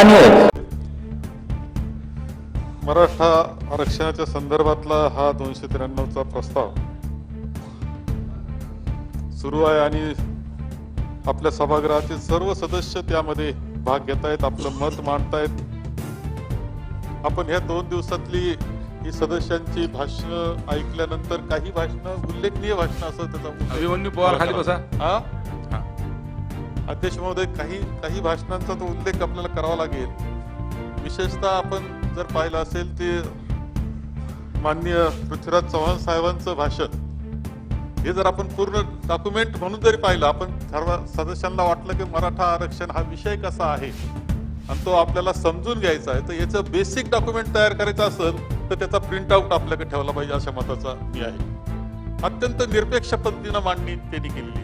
राणे आहेत मराठा आरक्षणाच्या संदर्भातला हा दोनशे त्र्याण्णवचा प्रस्ताव सुरू आहे आणि आपल्या सभागृहाचे सर्व सदस्य त्यामध्ये भाग घेत आहेत आपलं मत मांडतायत आपण ह्या दोन दिवसातली ही सदस्यांची भाषण ऐकल्यानंतर काही भाषणं उल्लेखनीय भाषण असं त्याचा अभिमन्यू पवार खाली बसा. हा? अध्यक्ष महोदय काही काही भाषणांचा तो उल्लेख आपल्याला करावा लागेल. विशेषतः आपण जर पाहिलं असेल ते माननीय पृथ्वीराज चव्हाण साहेबांचं भाषण. हे जर आपण पूर्ण डॉक्युमेंट म्हणून जरी पाहिलं आपण सर्व सदस्यांना वाटलं की मराठा आरक्षण हा विषय कसा आहे आणि तो आपल्याला समजून घ्यायचा आहे तर याचं बेसिक डॉक्युमेंट तयार करायचं असेल तर त्याचा प्रिंटआउट आपल्याकडे ठेवला पाहिजे अशा मताचा मी आहे. अत्यंत निरपेक्ष पद्धतीनं मांडणी त्यांनी केलेली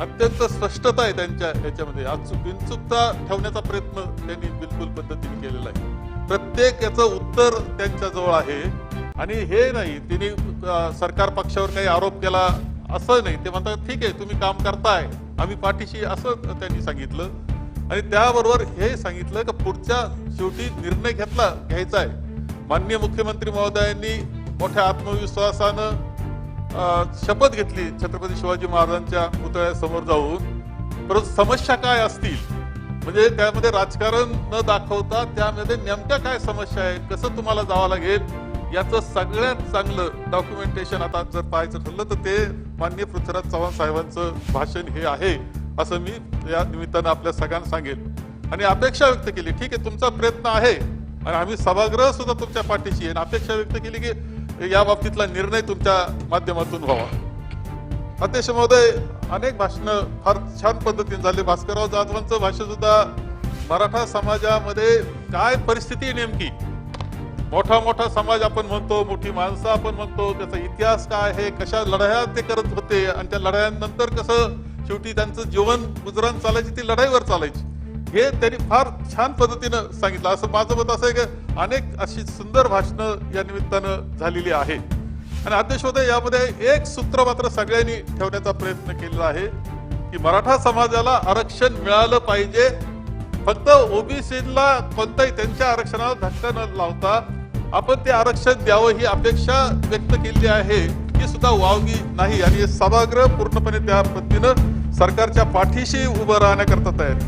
अत्यंत स्पष्टता आहे त्यांच्या याच्यामध्ये अचूक बिनचुकता ठेवण्याचा प्रयत्न त्यांनी बिलकुल पद्धतीने केलेला आहे. प्रत्येक याचं उत्तर त्यांच्याजवळ आहे. आणि हे नाही तिने सरकार पक्षावर काही आरोप केला असं नाही. ते म्हणतात ठीक आहे तुम्ही काम करताय. आम्ही पाठीशी असं त्यांनी सांगितलं. आणि त्याबरोबर हे सांगितलं की पुढच्या शेवटी निर्णय घेतला घ्यायचा आहे. माननीय मुख्यमंत्री महोदयांनी मोठ्या आत्मविश्वासानं शपथ घेतली छत्रपती शिवाजी महाराजांच्या पुतळ्यासमोर जाऊन. परंतु समस्या काय असतील? म्हणजे त्यामध्ये राजकारण न दाखवता त्यामध्ये नेमक्या काय समस्या आहे? कसं तुम्हाला जावं लागेल? याचं सगळ्यात चांगलं डॉक्युमेंटेशन आता जर पाहायचं ठरलं तर ते माननीय पृथ्वीराज चव्हाण साहेबांचं भाषण हे आहे असं मी या निमित्तानं आपल्या सगळ्यांना सांगेन. आणि अपेक्षा व्यक्त केली. ठीक आहे तुमचा प्रयत्न आहे. आणि आम्ही सभागृह सुद्धा तुमच्या पाठीशी आहे. आणि अपेक्षा व्यक्त केली की या बाबतीतला निर्णय तुमच्या माध्यमातून व्हावा. अध्यक्ष महोदय अनेक भाषण फार छान पद्धतीने झाले. भास्करराव जाधवांचं भाषण सुद्धा मराठा समाजामध्ये काय परिस्थिती आहे नेमकी? मोठा मोठा समाज आपण म्हणतो मोठी माणसं आपण म्हणतो त्याचा इतिहास काय आहे कशा लढाया ते करत होते आणि त्या लढायांनंतर कसं शेवटी त्यांचं जीवन गुजरान चालायची ती लढाईवर चालायची. हे त्यांनी फार छान पद्धतीनं सांगितलं. असं माझं मत असं आहे की अनेक अशी सुंदर भाषणं या निमित्तानं झालेली आहे. आणि अध्यक्ष होते यामध्ये एक सूत्र मात्र सगळ्यांनी ठेवण्याचा प्रयत्न केलेला आहे की मराठा समाजाला आरक्षण मिळालं पाहिजे. फक्त ओबीसीला कोणताही त्यांच्या आरक्षणाला धक्का न लावता आपण ते आरक्षण द्यावं ही अपेक्षा व्यक्त केली आहे. ही सुद्धा वावगी नाही आणि सभागृह पूर्णपणे त्या पद्धतीनं सरकारच्या पाठीशी उभं राहण्याकरता तयार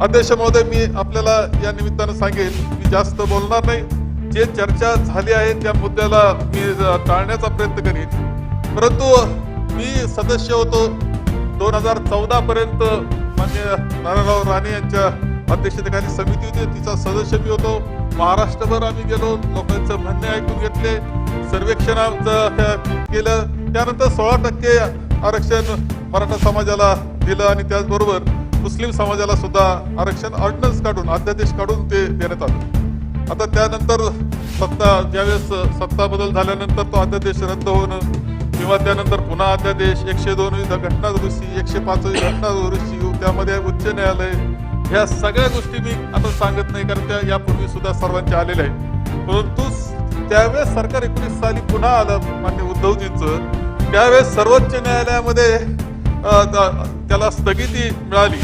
अध्यक्ष महोदय मी आपल्याला या निमित्तानं सांगेन मी जास्त बोलणार नाही. जे चर्चा झाली आहे त्या मुद्द्याला मी टाळण्याचा प्रयत्न करीन. परंतु मी सदस्य होतो. दोन हजार चौदा पर्यंत मान्य नारायणराव राणे यांच्या अध्यक्षतेखाली समिती होती. तिचा सदस्य मी होतो. महाराष्ट्रभर आम्ही गेलो. लोकांचं म्हणणे ऐकून घेतले. सर्वेक्षणाचं केलं. त्यानंतर सोळा टक्के आरक्षण मराठा समाजाला दिलं आणि त्याचबरोबर मुस्लिम समाजाला सुद्धा आरक्षण ऑर्डिनन्स काढून अध्यादेश काढून ते देण्यात आलं. आता त्यानंतर सत्ता ज्यावेळेस सत्ता बदल झाल्यानंतर तो अध्यादेश रद्द होणं किंवा त्यानंतर पुन्हा अध्यादेश एकशे दोन घटना दुरुस्ती एकशे पाच घटना दुरुस्ती त्यामध्ये उच्च न्यायालय ह्या सगळ्या गोष्टी मी आता सांगत नाही कारण त्या यापूर्वी सुद्धा सर्वांच्या आलेल्या आहेत. परंतु त्यावेळेस सरकार एकोणीस साली पुन्हा आलं मान्य उद्धवजींचं. त्यावेळेस सर्वोच्च न्यायालयामध्ये त्याला स्थगिती मिळाली.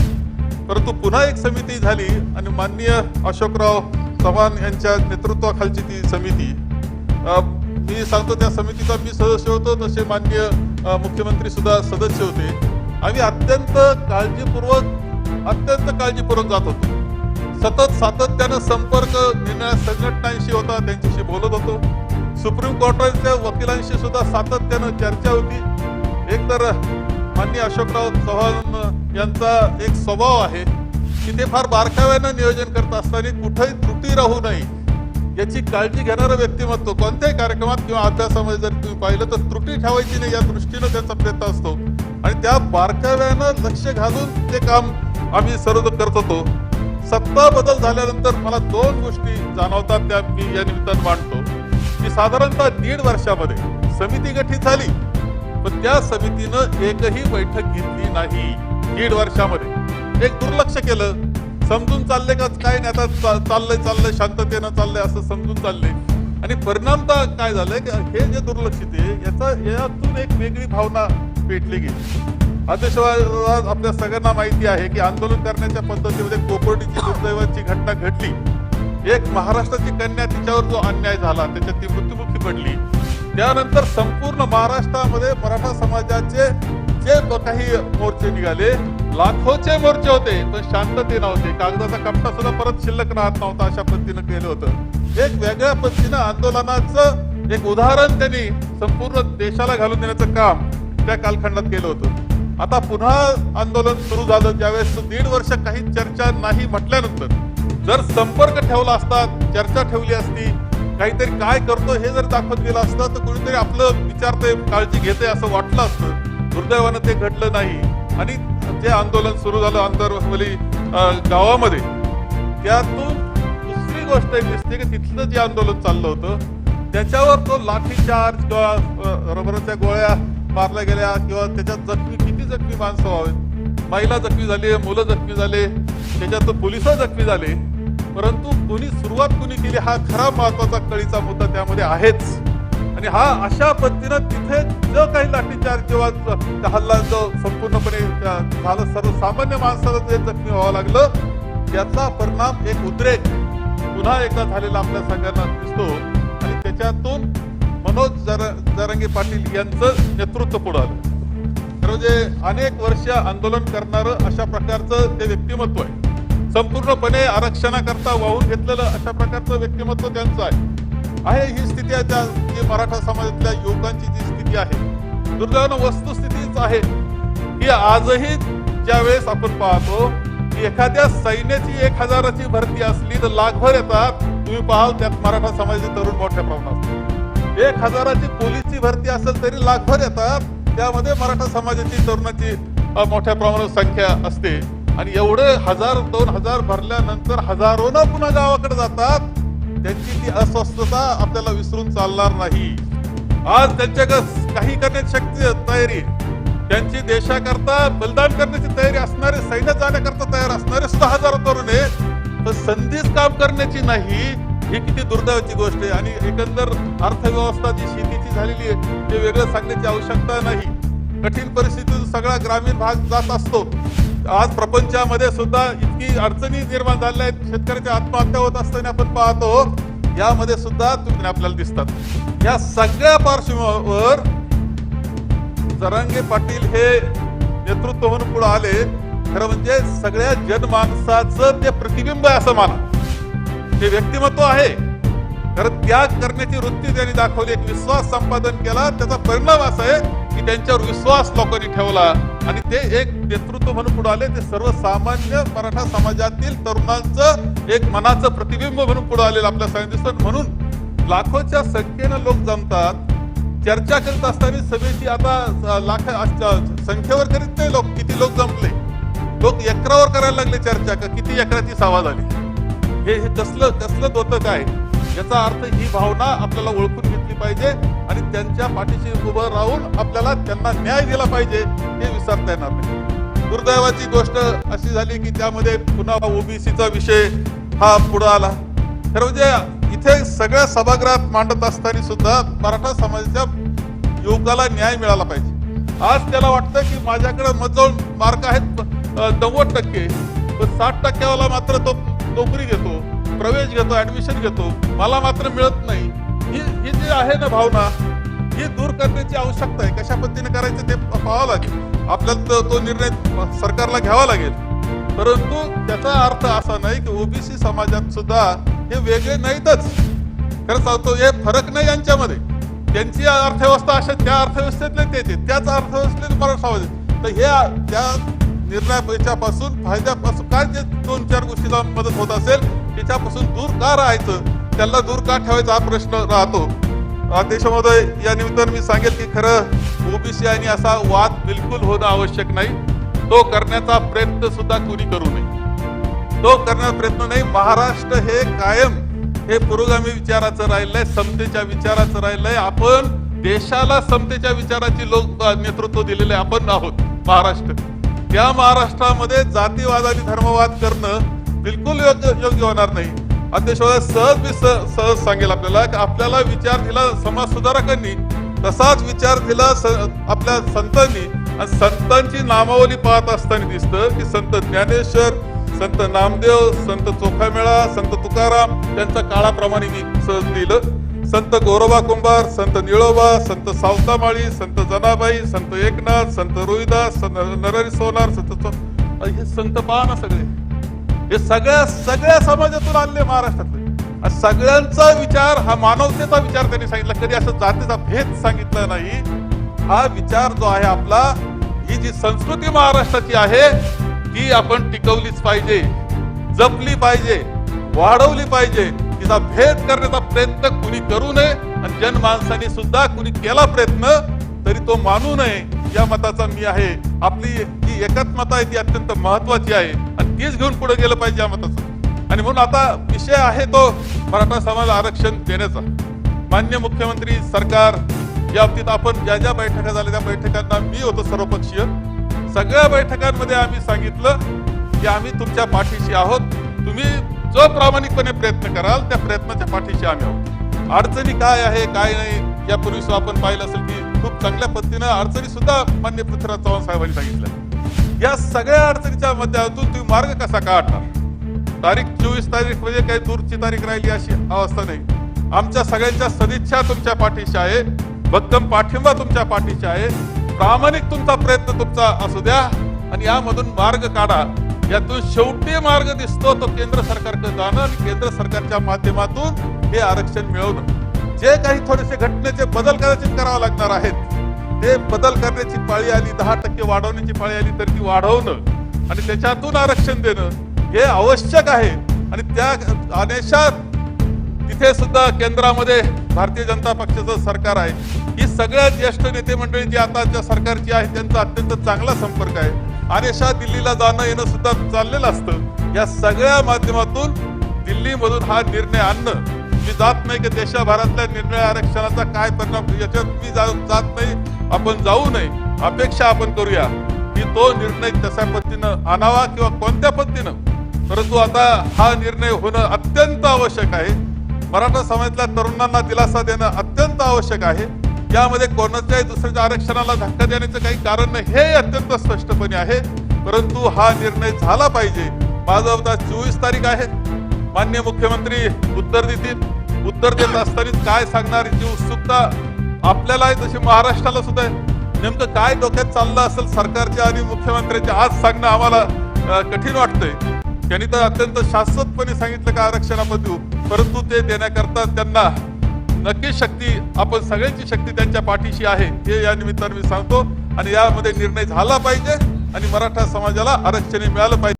परंतु पुन्हा एक समिती झाली आणि माननीय अशोकराव चव्हाण यांच्या नेतृत्वाखालची ती समिती. मी सांगतो त्या समितीचा मी सदस्य होतो तसे माननीय मुख्यमंत्री सुद्धा सदस्य होते. आम्ही अत्यंत काळजीपूर्वक अत्यंत काळजीपूर्वक जात होतो. सतत सातत्यानं संपर्क निर्णय संघटनांशी होता त्यांच्याशी बोलत होतो. सुप्रीम कोर्टाच्या वकिलांशी सुद्धा सातत्यानं चर्चा होती. एक तर माननीय अशोकराव चव्हाण यांचा एक स्वभाव आहे की ते फार बारकाव्यानं नियोजन करत असताना कुठेही त्रुटी राहू नये याची काळजी घेणारं व्यक्तिमत्व कोणत्याही कार्यक्रमात किंवा अभ्यासामध्ये जर तुम्ही पाहिलं तर त्रुटी ठेवायची नाही या दृष्टीनं त्यांचा प्रयत्न असतो. आणि त्या बारकाव्यानं लक्ष घालून ते काम आम्ही सर्व करत होतो. सत्ता बदल झाल्यानंतर मला दोन गोष्टी जाणवतात त्या मी या निमित्तानं मांडतो. की साधारणतः दीड वर्षामध्ये समिती गठीत झाली. पण त्या समितीनं एकही बैठक घेतली नाही. दीड वर्षामध्ये. एक दुर्लक्ष केलं. समजून चालले का काय नाही? आता चा- चाललंय चाललंय शांततेनं चाललंय असं समजून चाललंय आणि परिणामतः काय झालंय? की हे जे दुर्लक्षित आहे याचा यातून एक वेगळी भावना पेटली गेली. अध्यक्षवाद आपल्या सगळ्यांना माहिती आहे की आंदोलन करण्याच्या पद्धतीमध्ये कोपर्डीची दुर्दैवाची घटना घडली. एक महाराष्ट्राची कन्या तिच्यावर जो अन्याय झाला त्याच्यात ती मृत्युमुखी पडली. त्यानंतर संपूर्ण महाराष्ट्रामध्ये मराठा समाजाचे जे काही मोर्चे निघाले लाखोचे मोर्चे होते पण शांतते नव्हते कागदाचा कपडा सुद्धा परत शिल्लक राहत नव्हता अशा पद्धतीनं केलं होतं. एक वेगळ्या पद्धतीनं आंदोलनाचं एक उदाहरण त्यांनी संपूर्ण देशाला घालून देण्याचं काम त्या कालखंडात केलं होतं. आता पुन्हा आंदोलन सुरू झालं. ज्यावेळेस दीड वर्ष काही चर्चा नाही म्हटल्यानंतर जर संपर्क ठेवला असता चर्चा ठेवली असती काहीतरी काय करतो हे जर दाखवत गेलं असतं तर कुणीतरी आपलं विचारते काळजी घेते असं वाटलं असतं. दुर्दैवानं ते घडलं नाही. आणि जे आंदोलन सुरू झालं आंतरवली गावामध्ये त्यातून दुसरी गोष्ट एक दिसते की तिथलं जे आंदोलन चाललं होतं त्याच्यावर तो लाठीचार्ज किंवा रबराच्या गोळ्या मारल्या गेल्या किंवा त्याच्यात जखमी किती जखमी माणसं व्हावेत? महिला जखमी झाली मुलं जखमी झाले त्याच्यात पोलीस जखमी झाले. परंतु कुणी सुरुवात कुणी केली हा खरा महत्त्वाचा कळीचा मुद्दा त्यामध्ये आहेच. आणि हा अशा पद्धतीनं तिथे जो काही लाठीचार किंवा त्या हल्ला जो संपूर्णपणे त्या- सर्वसामान्य माणसाला जे जखमी व्हावं लागलं त्याचा परिणाम एक उद्रेक पुन्हा एकदा झालेला आपल्या सगळ्यांना दिसतो. आणि त्याच्यातून मनोज जर जरांगे पाटील यांचं नेतृत्व पुढं आलं. तर म्हणजे अनेक वर्ष आंदोलन करणारं अशा प्रकारचं ते व्यक्तिमत्व आहे. संपूर्णपणे आरक्षणाकरता वाहून घेतलेलं अशा प्रकारचं व्यक्तिमत्व त्यांचं आहे. आहे ही स्थिती आहे त्या मराठा समाजातल्या युवकांची जी स्थिती आहे. दुर्दैवानं वस्तुस्थितीच आहे. की आजही ज्या वेळेस आपण पाहतो की एखाद्या सैन्याची एक हजाराची भरती असली तर लाखभर येतात. तुम्ही पाहाल त्यात मराठा समाजाचे तरुण मोठ्या प्रमाणात एक हजाराची पोलीसची भरती असेल तरी लाखभर येतात. त्यामध्ये मराठा समाजाची तरुणाची मोठ्या प्रमाणात संख्या असते. आणि एवढे हजार दोन हजार भरल्यानंतर हजारोनं पुन्हा गावाकडे जातात. त्यांची ती अस्वस्थता आपल्याला विसरून चालणार नाही. आज त्यांच्याकडे काही करण्याची शक्ती तयारी. त्यांची देशाकरता बलिदान करण्याची तयारी असणारे सैन्य जाण्याकरता तयार असणारे सुद्धा हजारो तरुण आहे. तर संधीच काम करण्याची नाही ही किती दुर्दैवाची गोष्ट आहे. आणि एकंदर अर्थव्यवस्था जी शेतीची झालेली आहे ते वेगळं सांगण्याची आवश्यकता नाही. कठीण परिस्थितीतून सगळा ग्रामीण भाग जात असतो. आज प्रपंचामध्ये सुद्धा इतकी अडचणी निर्माण झाल्या आहेत. शेतकऱ्याच्या आत्महत्या होत असताना आपण पाहतो यामध्ये सुद्धा तुम्ही आपल्याला दिसतात. या सगळ्या पार्श्वभूमीवर जरांगे पाटील हे नेतृत्व म्हणून पुढे आले. खरं म्हणजे सगळ्या जनमानसाचं ते प्रतिबिंब आहे असं माना. ते व्यक्तिमत्व आहे. खरं त्याग करण्याची वृत्ती त्यांनी दाखवली एक विश्वास संपादन केला. त्याचा परिणाम असा आहे की त्यांच्यावर विश्वास लोकांनी ठेवला. आणि ते एक नेतृत्व म्हणून पुढे आले. ते सर्वसामान्य मराठा समाजातील तरुणांचं एक मनाचं प्रतिबिंब म्हणून पुढे आलेलं आपल्या सगळ्यांना दिसतं म्हणून लाखोच्या संख्येनं लोक जमतात. चर्चा करीत असताना सभेची आता लाख संख्येवर करीत नाही लोक. किती लोक जमले? लोक एकरावर करायला लागले चर्चा. का किती एकराची सभा झाली? हे हे कसलं कसलं होतं काय याचा अर्थ ही भावना आपल्याला ओळखून घेतली पाहिजे. आणि त्यांच्या पाठीशी उभं राहून आपल्याला त्यांना न्याय दिला पाहिजे हे विसरता येणार नाही. दुर्दैवाची गोष्ट अशी झाली की त्यामध्ये पुन्हा ओबीसीचा विषय हा पुढे आला. तर म्हणजे इथे सगळ्या सभागृहात मांडत असताना सुद्धा मराठा समाजाच्या युवकाला न्याय मिळाला पाहिजे. आज त्याला वाटतं की माझ्याकडे मजवळ मार्क आहेत नव्वद टक्के. पण साठ टक्क्यावाला मात्र तो नोकरी घेतो प्रवेश घेतो ऍडमिशन घेतो. मला मात्र मिळत नाही. ही ही जी आहे ना भावना ही दूर करण्याची आवश्यकता आहे. कशा पद्धतीने करायचं ते पाहावं लागेल. आपल्याला तो- तो निर्णय सरकारला घ्यावा लागेल. परंतु त्याचा अर्थ असा नाही की ओबीसी समाजात सुद्धा हे वेगळे नाहीतच. खरं सांगतो हे फरक नाही यांच्यामध्ये. त्यांची अर्थव्यवस्था अशा त्या अर्थव्यवस्थेतले ते त्याच अर्थव्यवस्थेत मराठा समाज तर हे त्या निर्णयापासून फायद्यापासून काय जे दोन चार गोष्टीला मदत होत असेल त्याच्यापासून दूर का राहायचं? त्यांना दूर का ठेवायचा हा प्रश्न राहतो? देशामध्ये या निमित्तानं मी सांगेल की खरं ओबीसी आणि असा वाद बिलकुल होणं आवश्यक नाही. तो करण्याचा प्रयत्न सुद्धा कुणी करू नये. तो करण्याचा प्रयत्न नाही महाराष्ट्र हे कायम हे पुरोगामी विचाराचं राहिलंय समतेच्या विचाराचं राहिलंय. आपण देशाला समतेच्या विचाराची लोक नेतृत्व दिलेले आपण आहोत महाराष्ट्र. त्या महाराष्ट्रामध्ये जातीवाद आणि धर्मवाद करणं बिलकुल योग्य योग्य होणार नाही. अध्यक्ष सहज मी सहज सांगेल आपल्याला की आपल्याला विचार दिला समाज सुधारकांनी तसाच विचार दिला स- आपल्या संतांनी. आणि संतांची नामावली पाहत असताना दिसतं की संत ज्ञानेश्वर संत नामदेव संत चोखामेळा संत तुकाराम त्यांच्या काळाप्रमाणे मी सहज लिहिलं. संत गोरोबा कुंभार संत निळोबा संत सावतामाळी संत जनाबाई संत एकनाथ संत रोहिदास संत नरहरी सोनार संत हे संत पाहा ना सगळे. हे सगळ्या सगळ्या समाजातून आणले महाराष्ट्रातले. सगळ्यांचा विचार हा मानवतेचा विचार त्यांनी सांगितला. कधी असं जातीचा भेद सांगितला नाही. हा विचार जो आहे आपला ही जी संस्कृती महाराष्ट्राची आहे ती आपण टिकवलीच पाहिजे जपली पाहिजे वाढवली पाहिजे. तिचा भेद करण्याचा प्रयत्न कुणी करू नये आणि जनमानसाने सुद्धा कुणी केला प्रयत्न तरी तो मानू नये. या मताचा मी आहे. आपली जी एकात्मता आहे ती अत्यंत महत्वाची आहे. आणि तीच घेऊन पुढे गेलं पाहिजे या मताचं. आणि म्हणून आता विषय आहे तो मराठा समाज आरक्षण देण्याचा. मान्य मुख्यमंत्री सरकार या बाबतीत आपण ज्या ज्या बैठका झाल्या त्या बैठकांना मी होतो सर्वपक्षीय. सगळ्या बैठकांमध्ये आम्ही सांगितलं की आम्ही तुमच्या पाठीशी आहोत. तुम्ही जो प्रामाणिकपणे प्रयत्न कराल त्या प्रयत्नाच्या पाठीशी आम्ही आहोत. अडचणी काय आहे काय नाही यापूर्वी आपण पाहिलं असेल की खूप चांगल्या पद्धतीनं अडचणी सुद्धा मान्य पृथ्वीराज चव्हाण साहेबांनी सांगितल्या या सगळ्या अडचणीच्या माध्यमातून तुम्ही मार्ग कसा काढणार? तारीख चोवीस तारीख म्हणजे काही दूरची तारीख राहिली अशी अवस्था नाही. आमच्या सगळ्यांच्या सदिच्छा तुमच्या पाठीशी आहे. भक्कम पाठिंबा तुमच्या पाठीशी आहे. प्रामाणिक तुमचा प्रयत्न तुमचा असू द्या. आणि यामधून मार्ग काढा. यातून शेवटी मार्ग दिसतो तो केंद्र सरकारकडे जाणं आणि केंद्र सरकारच्या माध्यमातून हे आरक्षण मिळवणं. जे काही थोडेसे घटनेचे बदल कदाचित करावे लागणार आहेत हे बदल करण्याची पाळी आली दहा टक्के वाढवण्याची पाळी आली तर ती वाढवणं आणि त्याच्यातून आरक्षण देणं हे आवश्यक आहे. आणि त्या अनेशात तिथे सुद्धा केंद्रामध्ये भारतीय जनता पक्षाचं सरकार आहे. ही सगळ्यात ज्येष्ठ नेते मंडळी जी आताच्या सरकारची आहे त्यांचा अत्यंत चांगला संपर्क आहे. अनेशा दिल्लीला जाणं येणं सुद्धा चाललेलं असतं. या सगळ्या माध्यमातून दिल्लीमधून हा निर्णय आणणं मी जात नाही की देशाभरातल्या निर्णय आरक्षणाचा काय परिणाम? याच्यात मी जा- जात नाही आपण जाऊ नये अपेक्षा आपण करूया. की तो निर्णय कशा पद्धतीनं आणावा किंवा कोणत्या पद्धतीनं? परंतु आता हा निर्णय होणं अत्यंत आवश्यक आहे. मराठा समाजातल्या तरुणांना दिलासा देणं अत्यंत आवश्यक आहे. यामध्ये कोणाच्याही दुसऱ्याच्या आरक्षणाला धक्का देण्याचं काही कारण नाही हे अत्यंत स्पष्टपणे आहे. परंतु हा निर्णय झाला पाहिजे. माझं चोवीस तारीख आहे. मान्य मुख्यमंत्री उत्तर देतील. उत्तर देत असताना काय सांगणार याची उत्सुकता आपल्याला आहे तशी महाराष्ट्राला सुद्धा आहे. नेमकं काय डोक्यात चाललं असेल सरकारच्या आणि मुख्यमंत्र्यांच्या? आज सांगणं आम्हाला कठीण वाटतंय. त्यांनी तर अत्यंत शाश्वतपणे सांगितलं का आरक्षण आपण देऊ परंतु ते देण्याकरता त्यांना नक्की शक्ती आपण सगळ्यांची शक्ती त्यांच्या पाठीशी आहे हे या निमित्ताने मी सांगतो. आणि यामध्ये निर्णय झाला पाहिजे आणि मराठा समाजाला आरक्षण मिळालं पाहिजे.